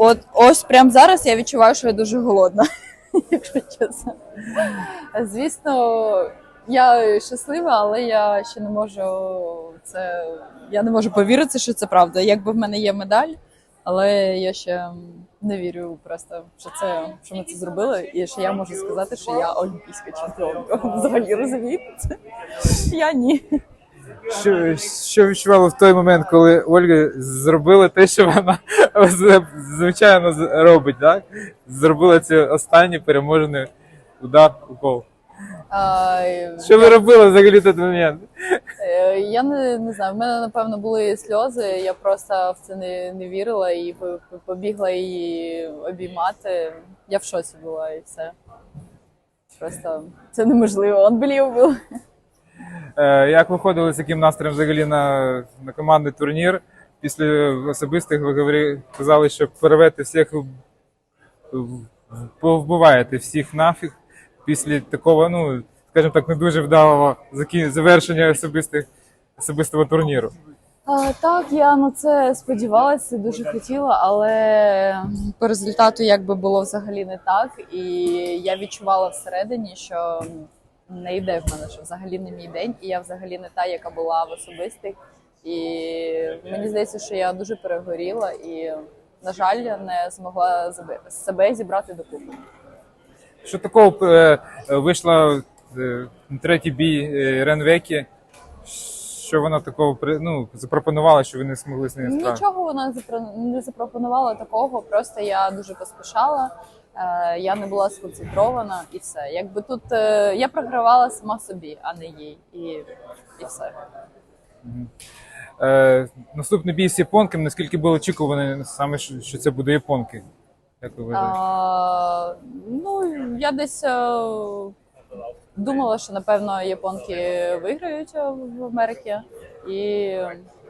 От ось прямо зараз я відчуваю, що я дуже голодна, якщо чесно. Звісно, я щаслива, але я ще не можу це. Я не можу повірити, що це правда. Якби в мене є медаль, але я ще не вірю просто, що це що ми це зробили, і що я можу сказати, що я олімпійська чемпіонка. Взагалі розумієте? Я ні. Що, що відчували в той момент, коли Ольга зробила те, що вона звичайно робить, так? Зробила цей останній переможений удар укол. А, Що ви робили взагалі той момент? Е, Я не, не знаю, в мене напевно були сльози. Я просто в це не, не вірила і по- по- побігла її обіймати. Я в шоці була і все. Просто це неможливо. Unbelievable. Е, Як виходили з яким настроєм взагалі на, на командний турнір? Після особистих ви казали, що перевете всіх, повбиваєте всіх нафіг після такого, ну, скажімо так, не дуже вдалого завершення особистих, особистого турніру. А, так, я на це сподівалася, дуже хотіла, але по результату якби було взагалі не так. І я відчувала всередині, що не йде в мене, що взагалі не мій день, і я взагалі не та, яка була в особистих. І мені здається, що я дуже перегоріла і, на жаль, не змогла себе- зібрати докупи. Що такого е, вийшла е, третій бій е, Ренвекі? Що вона такого ну, запропонувала, що ви не змогли з нею справитися? Нічого вона не запропонувала такого. Просто я дуже поспішала. е, Я не була сконцентрована і все. Якби тут е, я програвала сама собі, а не їй, і, і все. Е, наступний бій з японками, наскільки було очікувано саме, що, що це буде японки? Як ви вважаєте? А, ну я десь е, думала, що напевно японки виграють в Америці, і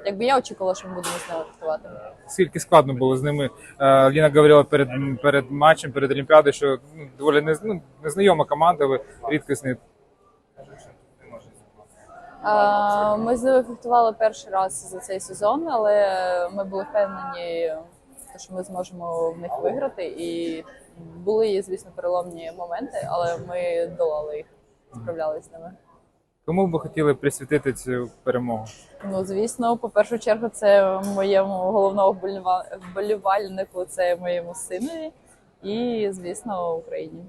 якби я очікувала, що ми будемо з нею атакувати. Скільки складно було з ними? Е, Ліна говорила перед, перед матчем, перед Олімпіадою, що ну, доволі не, ну, незнайома команда, ви рідкісний. Ми з нею фехтували перший раз за цей сезон, але ми були впевнені, що ми зможемо в них виграти. І були, звісно, переломні моменти, але ми долали їх, Справлялися з ними. Кому б ви хотіли присвятити цю перемогу? Ну звісно, по першу чергу, це моєму головному вболівальнику, це моєму синові і, звісно, Україні.